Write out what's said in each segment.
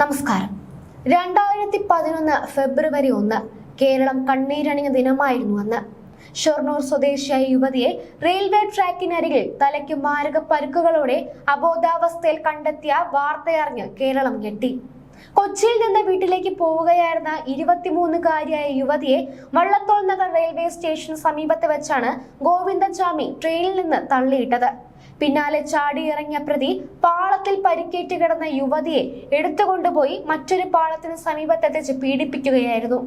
നമസ്കാരം. രണ്ടായിരത്തി പതിനൊന്ന് ഫെബ്രുവരി ഒന്ന് കേരളം കണ്ണീരണിഞ്ഞ ദിനമായിരുന്നു അന്ന്. ഷൊർണൂർ സ്വദേശിയായ യുവതിയെ റെയിൽവേ ട്രാക്കിനരികിൽ തലയ്ക്ക് മാരക പരുക്കുകളോടെ അബോധാവസ്ഥയിൽ കണ്ടെത്തിയ വാർത്തയറിഞ്ഞ് കേരളം ഞെട്ടി. കൊച്ചിയിൽ നിന്ന് വീട്ടിലേക്ക് പോവുകയായിരുന്ന ഇരുപത്തിമൂന്നുകാരിയായ യുവതിയെ വള്ളത്തോൾ നഗർ റെയിൽവേ സ്റ്റേഷന് സമീപത്ത് വെച്ചാണ് ഗോവിന്ദചാമി ട്രെയിനിൽ നിന്ന് തള്ളിയിട്ടത്. പിന്നാലെ ചാടിയിറങ്ങിയ പ്രതി പാളത്തിൽ പരിക്കേറ്റ് കിടന്ന യുവതിയെ എടുത്തുകൊണ്ടുപോയി മറ്റൊരു പാളത്തിന് സമീപത്തെത്തിച്ച് പീഡിപ്പിക്കുകയായിരുന്നു.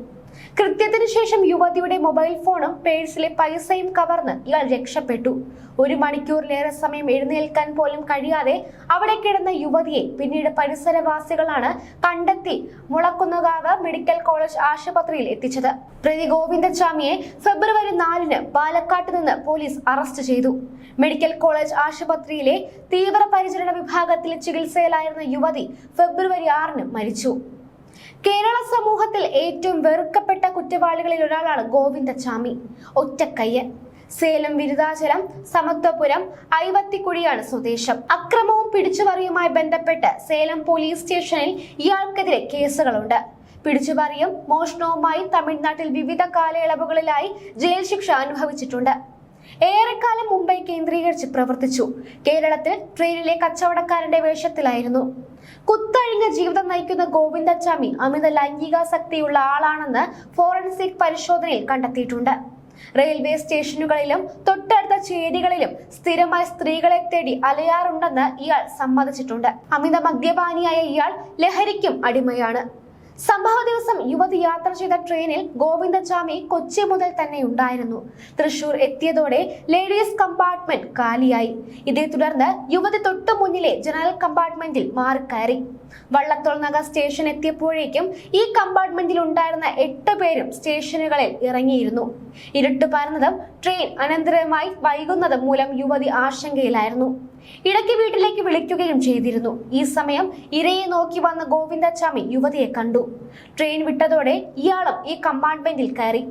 കൃത്യത്തിന് ശേഷം യുവതിയുടെ മൊബൈൽ ഫോണും പേഴ്സിലെ പൈസയും കവർന്ന് ഇയാൾ രക്ഷപ്പെട്ടു. ഒരു മണിക്കൂറിലേറെ സമയം എഴുന്നേൽക്കാൻ പോലും കഴിയാതെ അവിടെ കിടന്ന യുവതിയെ പിന്നീട് പരിസരവാസികളാണ് കണ്ടെത്തി മുളക്കുന്നുകാവ് മെഡിക്കൽ കോളേജ് ആശുപത്രിയിൽ എത്തിച്ചത്. പ്രതി ഗോവിന്ദസ്വാമിയെ ഫെബ്രുവരി നാലിന് പാലക്കാട്ട് നിന്ന് പോലീസ് അറസ്റ്റ് ചെയ്തു. മെഡിക്കൽ കോളേജ് ആശുപത്രിയിലെ തീവ്രപരിചരണ വിഭാഗത്തിൽ ചികിത്സയിലായിരുന്ന യുവതി ഫെബ്രുവരി ആറിന് മരിച്ചു. കേരള സമൂഹത്തിൽ ഏറ്റവും വെറുക്കപ്പെട്ട കുറ്റവാളികളിൽ ഒരാളാണ് ഗോവിന്ദചാമി ഒറ്റക്കയ്യൻ. സേലം വിരുദാചലം സമത്വപുരം ഐവത്തിക്കുഴിയാണ് സ്വദേശം. അക്രമവും പിടിച്ചുപറിയുമായി ബന്ധപ്പെട്ട് സേലം പോലീസ് സ്റ്റേഷനിൽ ഇയാൾക്കെതിരെ കേസുകളുണ്ട്. പിടിച്ചുപറിയും മോഷണവുമായി തമിഴ്നാട്ടിൽ വിവിധ കാലയളവുകളിലായി ജയിൽ ശിക്ഷ അനുഭവിച്ചിട്ടുണ്ട്. ഏറെക്കാലം മുംബൈ കേന്ദ്രീകരിച്ച് പ്രവർത്തിച്ചു. കേരളത്തിൽ ട്രെയിനിലെ കച്ചവടക്കാരന്റെ വേഷത്തിലായിരുന്നു. കുത്തഴിഞ്ഞ ജീവിതം നയിക്കുന്ന ഗോവിന്ദച്ചാമി അമിത ലൈംഗികാസക്തിയുള്ള ആളാണെന്ന് ഫോറൻസിക് പരിശോധനയിൽ കണ്ടെത്തിയിട്ടുണ്ട്. റെയിൽവേ സ്റ്റേഷനുകളിലും തൊട്ടടുത്ത ചേരികളിലും സ്ഥിരമായി സ്ത്രീകളെ തേടി അലയാറുണ്ടെന്ന് ഇയാൾ സമ്മതിച്ചിട്ടുണ്ട്. അമിത മദ്യപാനിയായ ഇയാൾ ലഹരിക്കും അടിമയാണ്. സംഭവ ദിവസം യുവതി യാത്ര ചെയ്ത ട്രെയിനിൽ ഗോവിന്ദചാമി കൊച്ചി മുതൽ തന്നെ ഉണ്ടായിരുന്നു. തൃശൂർ എത്തിയതോടെ ലേഡീസ് കമ്പാർട്ട്മെന്റ് കാലിയായി. ഇതേ തുടർന്ന് യുവതി തൊട്ടു മുന്നിലെ ജനറൽ കമ്പാർട്ട്മെന്റിൽ മാറിക്കയറി. വള്ളത്തോൾ നഗർ സ്റ്റേഷൻ എത്തിയപ്പോഴേക്കും ഈ കമ്പാർട്ട്മെന്റിൽ ഉണ്ടായിരുന്ന എട്ട് പേരും സ്റ്റേഷനുകളിൽ ഇറങ്ങിയിരുന്നു. ഇരുട്ട് പരന്നതും ട്രെയിൻ അനന്തരമായി വൈകുന്നതും മൂലം യുവതി ആശങ്കയിലായിരുന്നു. ഇടയ്ക്ക് വീട്ടിലേക്ക് വിളിക്കുകയും ചെയ്തിരുന്നു. ഈ സമയം ഇരയെ നോക്കി വന്ന ഗോവിന്ദച്ചാമി യുവതിയെ കണ്ടു. ട്രെയിൻ വിട്ടതോടെ ഇയാളും ഈ കമ്പാർട്ട്മെന്റിൽ കയറി.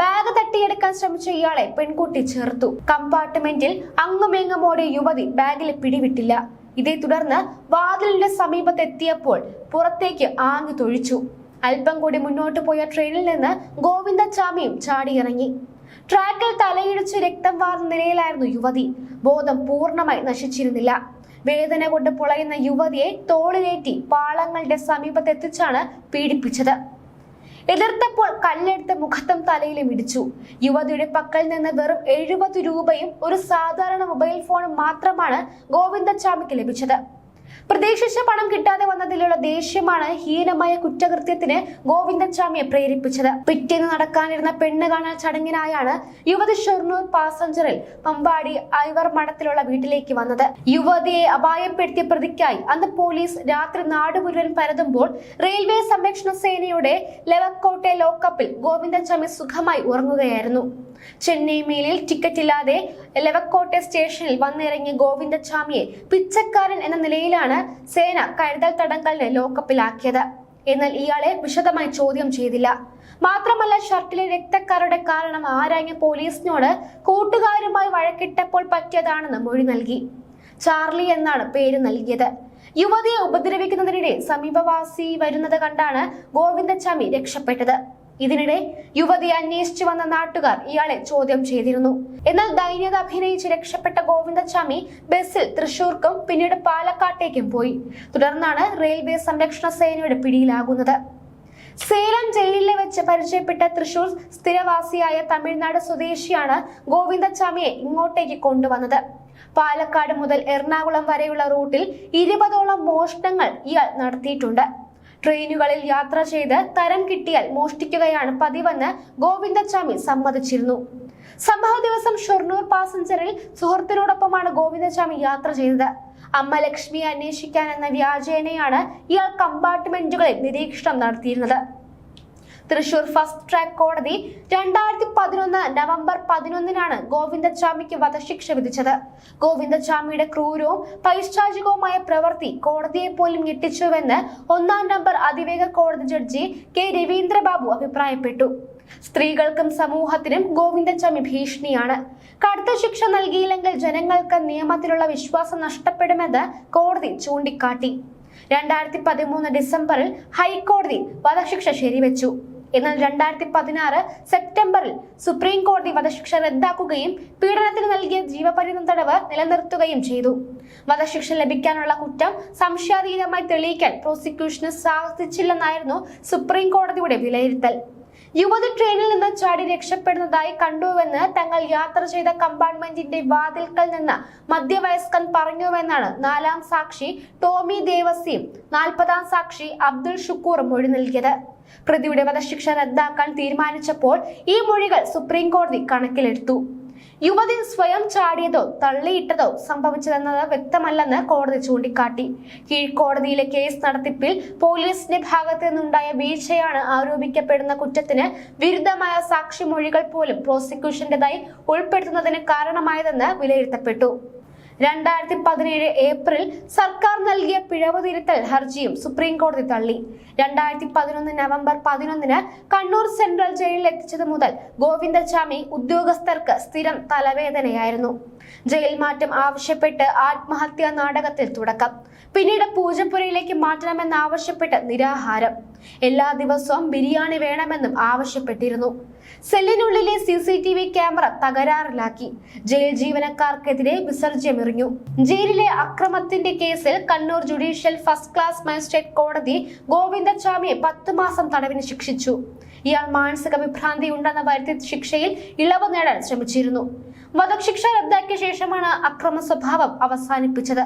ബാഗ് തട്ടിയെടുക്കാൻ ശ്രമിച്ച ഇയാളെ പെൺകുട്ടി ചേർത്തു കമ്പാർട്ട്മെന്റിൽ അങ്ങുമെങ്ങുമോടെ യുവതി ബാഗിൽ പിടിവിട്ടില്ല. ഇതേ തുടർന്ന് വാതിലിന്റെ സമീപത്തെത്തിയപ്പോൾ പുറത്തേക്ക് ആങ്ങു തൊഴിച്ചു. അല്പം കൂടി മുന്നോട്ട് പോയ ട്രെയിനിൽ നിന്ന് ഗോവിന്ദച്ചാമിയും ചാടിയിറങ്ങി. ട്രാക്കിൽ തലയിടിച്ച് രക്തം വാർന്ന നിലയിലായിരുന്നു യുവതി. ബോധം പൂർണമായി നശിച്ചിരുന്നില്ല. വേദന കൊണ്ട് പുളയുന്ന യുവതിയെ തോളിലേറ്റി പാളങ്ങളുടെ സമീപത്തെത്തിച്ചാണ് പീഡിപ്പിച്ചത്. എതിർത്തപ്പോൾ കല്ലെടുത്ത് മുഖത്തും തലയിലും ഇടിച്ചു. യുവതിയുടെ പക്കൽ നിന്ന് വെറും എഴുപത് രൂപയും ഒരു സാധാരണ മൊബൈൽ ഫോണും മാത്രമാണ് ഗോവിന്ദച്ചാമിക്ക് ലഭിച്ചത്. പ്രതീക്ഷിച്ച പണം കിട്ടാതെ വന്നതിലുള്ള ദേഷ്യമാണ് ഹീനമായ കുറ്റകൃത്യത്തിന് ഗോവിന്ദച്ചാമിയെ പ്രേരിപ്പിച്ചത്. പിറ്റേന്ന് നടക്കാനിരുന്ന പെണ്ണ് കാണാൻ ചടങ്ങിനായാണ് യുവതി ഷൊർണൂർ പാസഞ്ചറിൽ പമ്പാടി ഐവർ മഠത്തിലുള്ള വീട്ടിലേക്ക് വന്നത്. യുവതിയെ അപായപ്പെടുത്തിയ പ്രതിക്കായി അന്ന് പോലീസ് രാത്രി നാട് മുഴുവൻ പരതുമ്പോൾ റെയിൽവേ സംരക്ഷണ സേനയുടെ ലെവക്കോട്ടെ ലോക്കപ്പിൽ ഗോവിന്ദച്ചാമി സുഖമായി ഉറങ്ങുകയായിരുന്നു. ചെന്നൈ മെയിലിൽ ടിക്കറ്റ് ഇല്ലാതെ ലെവക്കോട്ടെ സ്റ്റേഷനിൽ വന്നിറങ്ങിയ ഗോവിന്ദസ്വാമിയെ പിച്ചക്കാരൻ എന്ന നിലയിലാണ് സേന കരുതൽ തടങ്കലിനെ ലോക്കപ്പിലാക്കിയത് എന്നാൽ ഇയാളെ വിശദമായി ചോദ്യം ചെയ്തില്ല. മാത്രമല്ല ഷർട്ടിലെ രക്തക്കാരുടെ കാരണം ആരാഞ്ഞ പോലീസിനോട് കൂട്ടുകാരുമായി വഴക്കിട്ടപ്പോൾ പറ്റിയതാണെന്ന് മൊഴി നൽകി. ചാർലി എന്നാണ് പേര് നൽകിയത്. യുവതിയെ ഉപദ്രവിക്കുന്നതിനിടെ സമീപവാസി വരുന്നത് കണ്ടാണ് ഗോവിന്ദച്ചാമി രക്ഷപ്പെട്ടത്. ഇതിനിടെ യുവതിയെ അന്വേഷിച്ചു വന്ന നാട്ടുകാർ ഇയാളെ ചോദ്യം ചെയ്തിരുന്നു. എന്നാൽ ദൈന്യത അഭിനയിച്ച് രക്ഷപ്പെട്ട ഗോവിന്ദസ്വാമി ബസ്സിൽ തൃശൂർക്കും പിന്നീട് പാലക്കാട്ടേക്കും പോയി. തുടർന്നാണ് റെയിൽവേ സംരക്ഷണ സേനയുടെ പിടിയിലാകുന്നത്. സേലം ജയിലിലെ വെച്ച് പരിചയപ്പെട്ട തൃശൂർ സ്ഥിരവാസിയായ തമിഴ്നാട് സ്വദേശിയാണ് ഗോവിന്ദസ്വാമിയെ ഇങ്ങോട്ടേക്ക് കൊണ്ടുവന്നത്. പാലക്കാട് മുതൽ എറണാകുളം വരെയുള്ള റൂട്ടിൽ ഇരുപതോളം മോഷണങ്ങൾ ഇയാൾ നടത്തിയിട്ടുണ്ട്. ട്രെയിനുകളിൽ യാത്ര ചെയ്ത് തരം കിട്ടിയാൽ മോഷ്ടിക്കുകയാണ് പതിവെന്ന് ഗോവിന്ദസ്വാമി സമ്മതിച്ചിരുന്നു. സംഭവ ദിവസം ഷൊർണൂർ പാസഞ്ചറിൽ സുഹൃത്തിനോടൊപ്പമാണ് ഗോവിന്ദസ്വാമി യാത്ര ചെയ്തത്. അമ്മ ലക്ഷ്മിയെ അന്വേഷിക്കാൻ എന്ന വ്യാജേനയാണ് ഇയാൾ കമ്പാർട്ട്മെന്റുകളിൽ നിരീക്ഷണം നടത്തിയിരുന്നത്. തൃശൂർ ഫസ്റ്റ് ട്രാക്ക് കോടതി രണ്ടായിരത്തി പതിനൊന്ന് നവംബർ പതിനൊന്നിനാണ് ഗോവിന്ദസ്വാമിക്ക് വധശിക്ഷ വിധിച്ചത്. ഗോവിന്ദസ്വാമിയുടെ ക്രൂരവും പൈശാചികവുമായ പ്രവൃത്തി കോടതിയെ പോലും ഞെട്ടിച്ചുവെന്ന് ഒന്നാം നമ്പർ അതിവേഗ കോടതി ജഡ്ജി കെ രവീന്ദ്രബാബു അഭിപ്രായപ്പെട്ടു. സ്ത്രീകൾക്കും സമൂഹത്തിനും ഗോവിന്ദസ്വാമി ഭീഷണിയാണ്. കടുത്ത ശിക്ഷ നൽകിയില്ലെങ്കിൽ ജനങ്ങൾക്ക് നിയമത്തിലുള്ള വിശ്വാസം നഷ്ടപ്പെടുമെന്ന് കോടതി ചൂണ്ടിക്കാട്ടി. രണ്ടായിരത്തി പതിമൂന്ന് ഡിസംബറിൽ ഹൈക്കോടതി വധശിക്ഷ ശരിവെച്ചു. എന്നാൽ രണ്ടായിരത്തി പതിനാറ് സെപ്റ്റംബറിൽ സുപ്രീം കോടതി വധശിക്ഷ റദ്ദാക്കുകയും പീഡനത്തിന് നൽകിയ ജീവപര്യന്തം തടവ് നിലനിർത്തുകയും ചെയ്തു. വധശിക്ഷ ലഭിക്കാനുള്ള കുറ്റം സംശയാതീതമായി തെളിയിക്കാൻ പ്രോസിക്യൂഷന് സാധിച്ചില്ലെന്നായിരുന്നു സുപ്രീം കോടതിയുടെ വിലയിരുത്തൽ. യുവതി ട്രെയിനിൽ നിന്ന് ചാടി രക്ഷപ്പെടുന്നതായി കണ്ടുവെന്ന് തങ്ങൾ യാത്ര ചെയ്ത കമ്പാർട്ട്മെന്റിന്റെ വാതിൽക്കൽ നിന്ന് മധ്യവയസ്കൻ പറഞ്ഞുവെന്നാണ് നാലാം സാക്ഷി ടോമി ദേവസിയും നാൽപ്പതാം സാക്ഷി അബ്ദുൾ ഷുക്കൂറും മൊഴി നൽകിയത്. പ്രതിയുടെ വധശിക്ഷ റദ്ദാക്കാൻ തീരുമാനിച്ചപ്പോൾ ഈ മൊഴികൾ സുപ്രീം കോടതി കണക്കിലെടുത്തു. യുവതി സ്വയം ചാടിയതോ തള്ളിയിട്ടതോ സംഭവിച്ചതെന്നത് വ്യക്തമല്ലെന്ന് കോടതി ചൂണ്ടിക്കാട്ടി. കീഴ്ക്കോടതിയിലെ കേസ് നടത്തിപ്പിൽ പോലീസിന്റെ ഭാഗത്ത് നിന്നുണ്ടായ വീഴ്ചയാണ് ആരോപിക്കപ്പെടുന്ന കുറ്റത്തിന് വിരുദ്ധമായ സാക്ഷിമൊഴികൾ പോലും പ്രോസിക്യൂഷന്റേതായി ഉൾപ്പെടുത്തുന്നതിന് കാരണമായതെന്ന് വിലയിരുത്തപ്പെട്ടു. രണ്ടായിരത്തി പതിനേഴ് ഏപ്രിൽ സർക്കാർ നൽകിയ പിഴവ് തിരുത്തൽ ഹർജിയും സുപ്രീം കോടതി തള്ളി. രണ്ടായിരത്തി പതിനൊന്ന് നവംബർ പതിനൊന്നിന് കണ്ണൂർ സെൻട്രൽ ജയിലിൽ എത്തിച്ചത് മുതൽ ഗോവിന്ദസ്വാമി ഉദ്യോഗസ്ഥർക്ക് സ്ഥിരം തലവേദനയായിരുന്നു. ജയിൽ മാറ്റം ആവശ്യപ്പെട്ട് ആത്മഹത്യാ നാടകത്തിൽ തുടക്കം. പിന്നീട് പൂജപ്പുരയിലേക്ക് മാറ്റണമെന്നാവശ്യപ്പെട്ട് നിരാഹാരം. എല്ലാ ദിവസവും ബിരിയാണി വേണമെന്നും ആവശ്യപ്പെട്ടിരുന്നു. സെല്ലിനുള്ളിലെ C C T V camera തകരാറിലാക്കി. Jail ജീവനക്കാർക്കെതിരെ വിസർജ്യമെറിഞ്ഞു. ജയിലിലെ അക്രമത്തിന്റെ കേസിൽ Kannur judicial first class magistrate കോടതി ഗോവിന്ദസ്വാമിയെ പത്ത് മാസം തടവിന് ശിക്ഷിച്ചു. ഇയാൾ മാനസിക വിഭ്രാന്തി ഉണ്ടെന്ന വരുത്തി ശിക്ഷയിൽ ഇളവ് നേടാൻ ശ്രമിച്ചിരുന്നു. വധശിക്ഷ റദ്ദാക്കിയ ശേഷമാണ് അക്രമ സ്വഭാവം അവസാനിപ്പിച്ചത്.